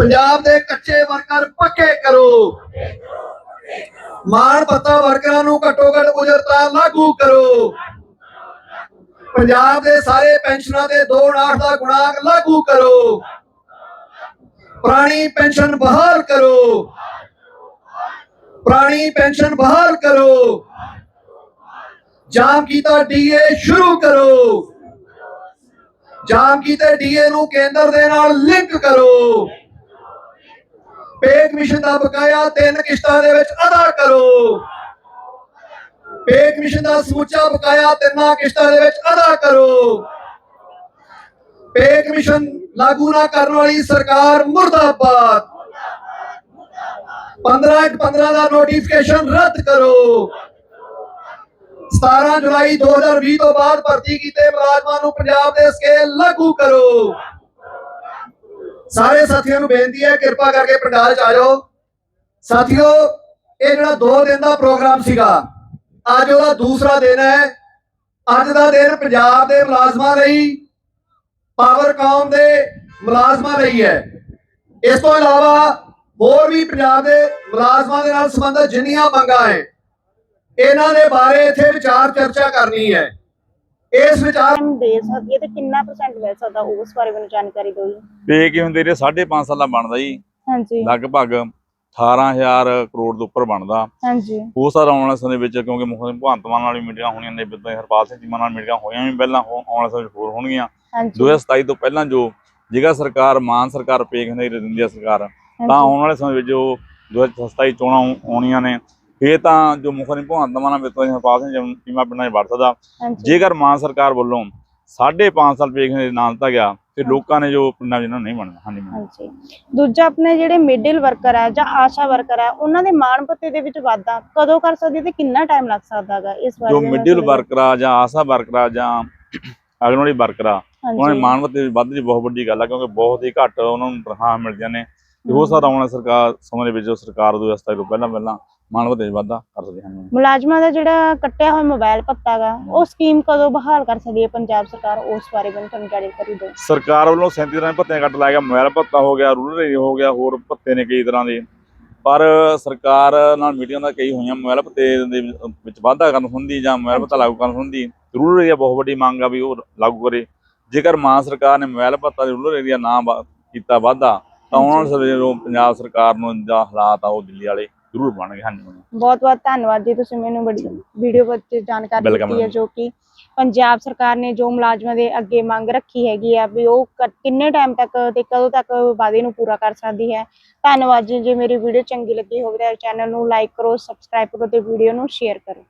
ਪੰਜਾਬ ਦੇ ਕੱਚੇ ਵਰਕਰ ਪੱਕੇ ਕਰੋ। ਮਾਣ ਪੱਤਾ ਵਰਕਰਾਂ ਨੂੰ ਘੱਟੋ ਘੱਟ ਉਜਰਤਾ ਲਾਗੂ ਕਰੋ। ਪੰਜਾਬ ਦੇ ਸਾਰੇ ਪੈਨਸ਼ਨਾਂ ਦੇ 2.8 ਦਾ ਗੁਣਾਂਕ ਲਾਗੂ ਕਰੋ। ਪੁਰਾਣੀ ਪੈਨਸ਼ਨ ਬਹਾਲ ਕਰੋ। ਪੁਰਾਣੀ ਪੈਨਸ਼ਨ ਬਹਾਲ ਕਰੋ। ਜਾਮ ਕੀਤਾ ਡੀਏ ਸ਼ੁਰੂ ਕਰੋ। ਜਾਮ ਕੀਤੇ ਡੀਏ ਨੂੰ ਕੇਂਦਰ ਦੇ ਨਾਲ ਲਿੰਕ ਕਰੋ। ਪੇ ਕਮਿਸ਼ਨ ਦਾ ਬਕਾਇਆ ਤਿੰਨ ਕਿਸ਼ਤਾਂ ਦੇ ਵਿੱਚ ਅਦਾ ਕਰੋ। ਪੇ ਕਮਿਸ਼ਨ ਦਾ ਸਮੁੱਚਾ ਬਕਾਇਆ ਤਿੰਨਾਂ ਕਿਸ਼ਤਾਂ ਦੇ ਵਿੱਚ ਅਦਾ ਕਰੋ। ਪੇ ਕਮਿਸ਼ਨ ਲਾਗੂ ਨਾ ਕਰਨ ਵਾਲੀ ਸਰਕਾਰ ਮੁਰਦਾਬਾਦ। 15 15 ਦਾ ਨੋਟੀਫਿਕੇਸ਼ਨ ਰੱਦ ਕਰੋ। 17 ਜੁਲਾਈ 2020 ਤੋਂ ਬਾਅਦ ਭਰਤੀ ਕੀਤੇ ਮੁਲਾਜ਼ਮਾਂ ਨੂੰ ਪੰਜਾਬ ਦੇ ਸਕੇਲ ਲਾਗੂ ਕਰੋ। ਸਾਰੇ ਸਾਥੀਆਂ ਨੂੰ ਬੇਨਤੀ ਹੈ, ਕਿਰਪਾ ਕਰਕੇ ਪੰਡਾਲ ਚ ਆ ਜਾਓ। ਸਾਥੀਓ, ਇਹ ਜਿਹੜਾ 2 ਦਿਨ ਦਾ ਪ੍ਰੋਗਰਾਮ ਸੀਗਾ, ਅੱਜ ਉਹਦਾ ਦੂਸਰਾ ਦਿਨ ਹੈ। ਅੱਜ ਦਾ ਦਿਨ ਪੰਜਾਬ ਦੇ ਮੁਲਾਜ਼ਮਾਂ ਲਈ ਪਾਵਰਕਾਮ ਦੇ ਮੁਲਾਜ਼ਮਾਂ ਲਈ ਹੈ। ਇਸ ਤੋਂ ਇਲਾਵਾ ਹੋਰ ਵੀ ਪੰਜਾਬ ਦੇ ਮੁਲਾਜ਼ਮਾਂ ਦੇ ਨਾਲ ਸੰਬੰਧਿਤ ਜਿੰਨੀਆਂ ਮੰਗਾਂ ਹੈ, ਇਹਨਾਂ ਦੇ ਬਾਰੇ ਇੱਥੇ ਵਿਚਾਰ ਚਰਚਾ ਕਰਨੀ ਹੈ। ਇਸ ਵਿਚਾਰ ਟਾਈਮ ਦੇ ਸਕਦੀ ਹੈ ਤੇ ਕਿੰਨਾ ਪਰਸੈਂਟ ਮਿਲ ਸਕਦਾ ਉਸ ਬਾਰੇ ਮੈਨੂੰ ਜਾਣਕਾਰੀ ਦਿਓ ਜੀ। ਪੇ ਕੀ ਹੁੰਦੇ ਨੇ 5.5 ਸਾਲਾਂ ਬਣਦਾ ਜੀ। ਹਾਂਜੀ। ਲਗਭਗ 18000 ਕਰੋੜ ਦੇ ਉੱਪਰ ਬਣਦਾ। ਹਾਂਜੀ। ਉਹ ਸਾਰਾ ਆਉਣ ਵਾਲੇ ਸਮੇਂ ਵਿੱਚ ਕਿਉਂਕਿ ਮੁੱਖ ਮੰਤਰੀ ਭਗਵੰਤ ਮਾਨ ਨਾਲ ਵੀ ਮੀਟਿੰਗਾਂ ਹੋਣੀਆਂ ਨੇ ਬਿੱਦਾਂ ਹਰਪਾਲ ਸਿੰਘ ਚੀਮਾ ਨਾਲ ਮੀਟਿੰਗਾਂ ਹੋਈਆਂ ਵੀ ਪਹਿਲਾਂ ਆਉਣ ਵਾਲੇ ਸਮੇਂ ਵਿੱਚ ਹੋਰ ਹੋਣਗੀਆਂ। ਹਾਂਜੀ। 2027 ਤੋਂ ਪਹਿਲਾਂ ਜੋ ਜੇਗਾ ਸਰਕਾਰ ਮਾਨ ਸਰਕਾਰ ਪੇ ਕਹਿੰਦੇ ਦਿੰਦੀ ਆ ਸਰਕਾਰ ਤਾਂ ਆਉਣ ਵਾਲੇ ਸਮੇਂ ਵਿੱਚ ਜੋ 2027 ਚੋਣਾਂ ਆਉ- ਆਉਣੀਆਂ ਨੇ ਇਹ ਤਾਂ ਜੋ ਮੁੱਖ ਮੰਤਰੀ ਭਗਵੰਤ ਮਾਨ ਬਿੱਦਾਂ ਹਰਪਾਲ ਸਿੰਘ ਚੀਮਾ ਪਿੰਡਾਂ 'ਚ ਵੜ ਸਕਦਾ। ਜੇਕਰ ਮਾਨ ਸਰਕਾਰ ਵੱਲੋਂ 5.5 ਸਾਲ ਪੇ ਕਹਿੰਦੇ ਨਾਂ ਦਿੱਤਾ ਗਿਆ ਫਿਰ ਲੋਕਾਂ ਨੇ ਜੋ ਪਿੰਡਾਂ 'ਚ ਇਹਨਾਂ ਨੂੰ ਨਹੀਂ ਬਣਨਾ ਹਾਂਜੀ। ਹਾਂਜੀ। ਦੂਜਾ ਆਪਣੇ ਜਿਹੜੇ ਮਿਡਲ ਵਰਕਰ ਹੈ ਜਾਂ ਆਸ਼ਾ ਵਰਕਰ ਹੈ ਉਹਨਾਂ ਦੇ ਮਾਣ ਭੱਤੇ ਦੇ ਵਿੱਚ ਵਾਧਾ ਕਦੋਂ ਕਰ ਸਕਦੀ ਹੈ ਤੇ ਕਿੰਨਾ ਟਾਈਮ ਲੱਗ ਸਕਦਾ ਹੈਗਾ ਇਸ ਬਾਰੇ ਜੋ ਮਿਡਲ ਵਰਕਰ ਆ ਜਾਂ ਆਸਾ ਵਰਕਰ ਆ ਜਾਂ ਅਗਨਵਾੜੀ ਵਰਕਰ ਆ ਉਹਨਾਂ ਦੇ ਮਾਨਵਤੇ ਵੱਧ ਦੀ ਬਹੁਤ ਵੱਡੀ ਗੱਲ ਆ ਕਿਉਂਕਿ ਬਹੁਤ ਹੀ ਘੱਟ ਉਹਨਾਂ ਨੂੰ ਤਨਖਾਹਾਂ ਮਿਲਦੀਆਂ ਨੇ। ਤੇ ਉਹ ਸਾਰਾ ਆਉਣ ਸਰਕਾਰ ਸਮੇਂ ਦੇ ਵਿੱਚ ਸਰਕਾਰ ਦੋ ਰਸਤਾ ਤੋਂ ਪਹਿਲਾਂ ਪਹਿਲਾਂ ਮਾਨਵਤੇ ਵਾਧਾ ਕਰ ਸਕਦੇ ਹਨ। ਮੁਲਾਜ਼ਮਾਂ ਦਾ ਜਿਹੜਾ ਕੱਟਿਆ ਹੋਇਆ ਮੋਬਾਈਲ ਭੱਤਾ ਗਾ ਉਹ ਸਕੀਮ ਕਦੋਂ ਬਹਾਲ ਕਰ ਸਕਦੀ ਹੈ ਪੰਜਾਬ ਸਰਕਾਰ ਉਸ ਬਾਰੇ ਮੈਨੂੰ ਤੁਹਾਨੂੰ ਜਾਣਕਾਰੀ ਦਿਓ। ਸਰਕਾਰ ਵੱਲੋਂ 37 ਤਰ੍ਹਾਂ ਦੇ ਭੱਤੇ ਕੱਟ ਲਾਇਆ ਗਿਆ ਮੋਬਾਈਲ ਭੱਤਾ ਹੋ ਗਿਆ ਰੂਰਲ ਏਰੀਆ ਹੋ ਗਿਆ ਹੋਰ ਭੱਤੇ ਨੇ ਕਈ ਤਰ੍ਹਾਂ ਦੇ। ਪਰ ਸਰਕਾਰ ਨਾਲ ਮੀਟਿੰਗਾਂ ਦਾ ਕਈ ਹੋਈਆਂ ਮੋਬਾਈਲ ਭੱਤੇ ਦੇ ਵਿੱਚ ਵਾਧਾ ਕਰਨ ਸੰਬੰਧੀ ਜਾਂ ਮੋਬਾਈਲ ਭੱਤਾ ਲਾਗੂ ਕਰਨ ਸੰਬੰਧੀ ਰੂਰਲ ਏਰੀਆ ਬਹੁਤ ਵੱਡੀ ਮੰਗ ਆ ਵੀ ਉਹ ਲਾਗੂ ਕਰੇ। ਜੇਕਰ ਮਾਨ ਸਰਕਾਰ ਨੇ ਮੋਬਾਈਲ ਭੱਤਾ ਦੇ ਰੂਰਲ ਏਰੀਆ ਨਾ ਵਾ- ਕੀਤਾ ਵਾਧਾ ਤਾਂ ਉਹਨਾਂ ਪੰਜਾਬ ਸਰਕਾਰ ਨੂੰ ਜਾਂ ਹਾਲਾਤ ਆ ਉਹ ਦਿੱਲੀ ਵਾਲੇ ਜ਼ਰੂਰ ਬਣਨਗੇ ਹਾਂਜੀ ਬਹੁਤ ਬਹੁਤ ਧੰਨਵਾਦ ਜੀ ਤੁਸੀਂ ਮੈਨੂੰ ਬੜੀ ਵੀਡੀਓ ਵਿੱਚ ਜਾਣਕਾਰੀ Welcome, ਦਿੱਤੀ ਹੈ madam. ਜੋ ਕਿ ਪੰਜਾਬ ਸਰਕਾਰ ਨੇ ਜੋ ਮੁਲਾਜ਼ਮਾਂ ਦੇ ਅੱਗੇ ਮੰਗ ਰੱਖੀ ਹੈਗੀ ਆ ਵੀ ਉਹ ਕ- ਕਿੰਨੇ ਟਾਈਮ ਤੱਕ ਤੇ ਕਦੋਂ ਤੱਕ ਵਾਅਦੇ ਨੂੰ ਪੂਰਾ ਕਰ ਸਕਦੀ ਹੈ। ਧੰਨਵਾਦ ਜੀ ਜੇ ਮੇਰੀ ਵੀਡੀਓ ਚੰਗੀ ਲੱਗੀ ਹੋਵੇ ਤਾਂ ਚੈਨਲ ਨੂੰ ਲਾਈਕ ਕਰੋ ਸਬਸਕ੍ਰਾਈਬ ਕਰੋ ਤੇ ਵੀਡੀਓ ਨੂੰ ਸ਼ੇਅਰ ਕਰੋ।